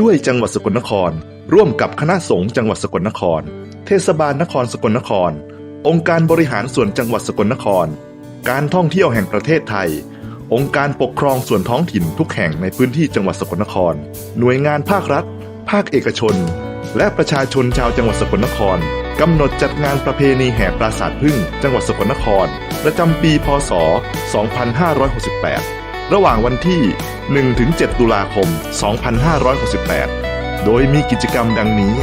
ด้วยจังหวัดสกลนคร ร่วมกับคณะสงฆ์จังหวัดสกลนคร เทศบาลนครสกลนคร องค์การบริหารส่วนจังหวัดสกลนคร การท่องเที่ยวแห่งประเทศไทย องค์การปกครองส่วนท้องถิ่นทุกแห่งในพื้นที่จังหวัดสกลนคร หน่วยงานภาครัฐ ภาคเอกชน และประชาชนชาวจังหวัดสกลนครกำหนดจัดงานประเพณีแห่ปราสาทพึ่ง จังหวัดสกลนคร ประจำปี พศ 2568 ระหว่างวันที่ 1-7 ตุลาคม 2568 โดยมีกิจกรรมดังนี้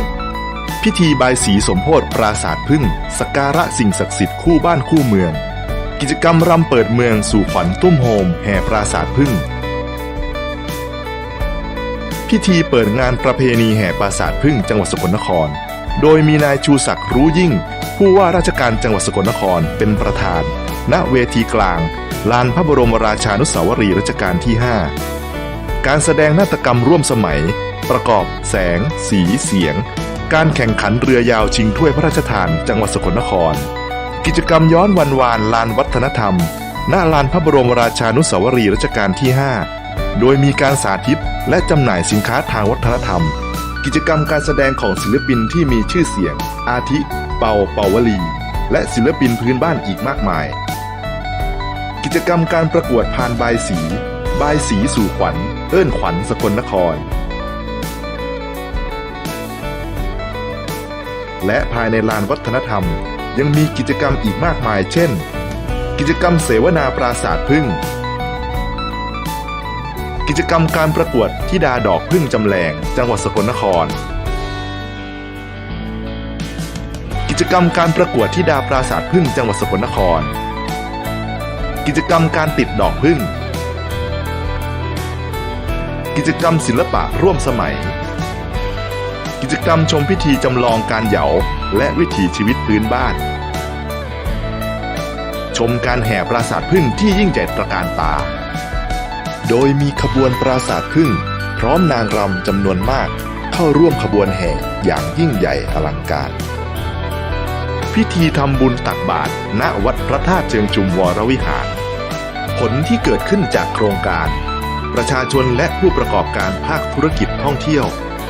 พิธีบายสีสมโพธิปราสาทพึ่งสักการะสิ่งศักดิ์สิทธิ์คู่บ้านคู่เมือง กิจกรรมรำเปิดเมืองสู่ขวัญตุ้มโฮมแห่ปราสาทพึ่ง พิธีเปิดงานประเพณีแห่ปราสาทพึ่งจังหวัดสกลนคร โดยมีนายชูศักดิ์รู้ยิ่ง ผู้ว่าราชการจังหวัดสกลนครเป็นประธาน ณเวทีกลาง ลานพระบรมราชานุสาวรีย์รัชกาลที่ 5 การแสดงนาฏกรรมร่วมสมัย ประกอบแสง สีเสียง การแข่งขันเรือยาวชิงถ้วยพระราชทานจังหวัดสกลนคร กิจกรรมย้อนวันวานลานวัฒนธรรม ณลานพระบรมราชานุสาวรีย์รัชกาลที่ 5 โดยมีการสาธิตและจำหน่ายสินค้าทางวัฒนธรรม กิจกรรมการแสดงของศิลปินที่มีชื่อเสียง อาทิ เป่าเป่าวลีและศิลปินพื้นบ้านอีกมากมาย กิจกรรมการประกวดพานบายสีบายสีสู่ขวัญ เอิ้นขวัญสกลนคร และภายในลานวัฒนธรรม ยังมีกิจกรรมอีกมากมาย เช่น กิจกรรมเสวนาปราศาสตร์พึ่ง กิจกรรมการประกวดทิดาดอกพึ่งจำแรงจังหวัดสกลนคร กิจกรรมการประกวดทิดาปราศาสตร์พึ่งจังหวัดสกลนคร กิจกรรมการติดดอกพึ่ง กิจกรรมศิลปะร่วมสมัย กิจกรรมชมพิธีจำลองการเหยาและวิถีชีวิตพื้นบ้าน ชมการแห่ปราสาทพึ่งที่ยิ่งใหญ่ตระการตา โดยมีขบวนปราสาทพึ่ง พร้อมนางรำจำนวนมากเข้าร่วมขบวนแห่อย่างยิ่งใหญ่อลังการ พิธีทำบุญตักบาตรณวัดพระธาตุเชิงจุมวรวิหาร ผลที่เกิดขึ้นจากโครงการ ประชาชนและผู้ประกอบการภาคธุรกิจท่องเที่ยว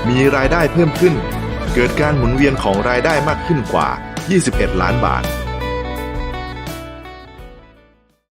มีรายได้เพิ่มขึ้น เกิดการหมุนเวียนของรายได้มากขึ้นกว่า 21 ล้านบาท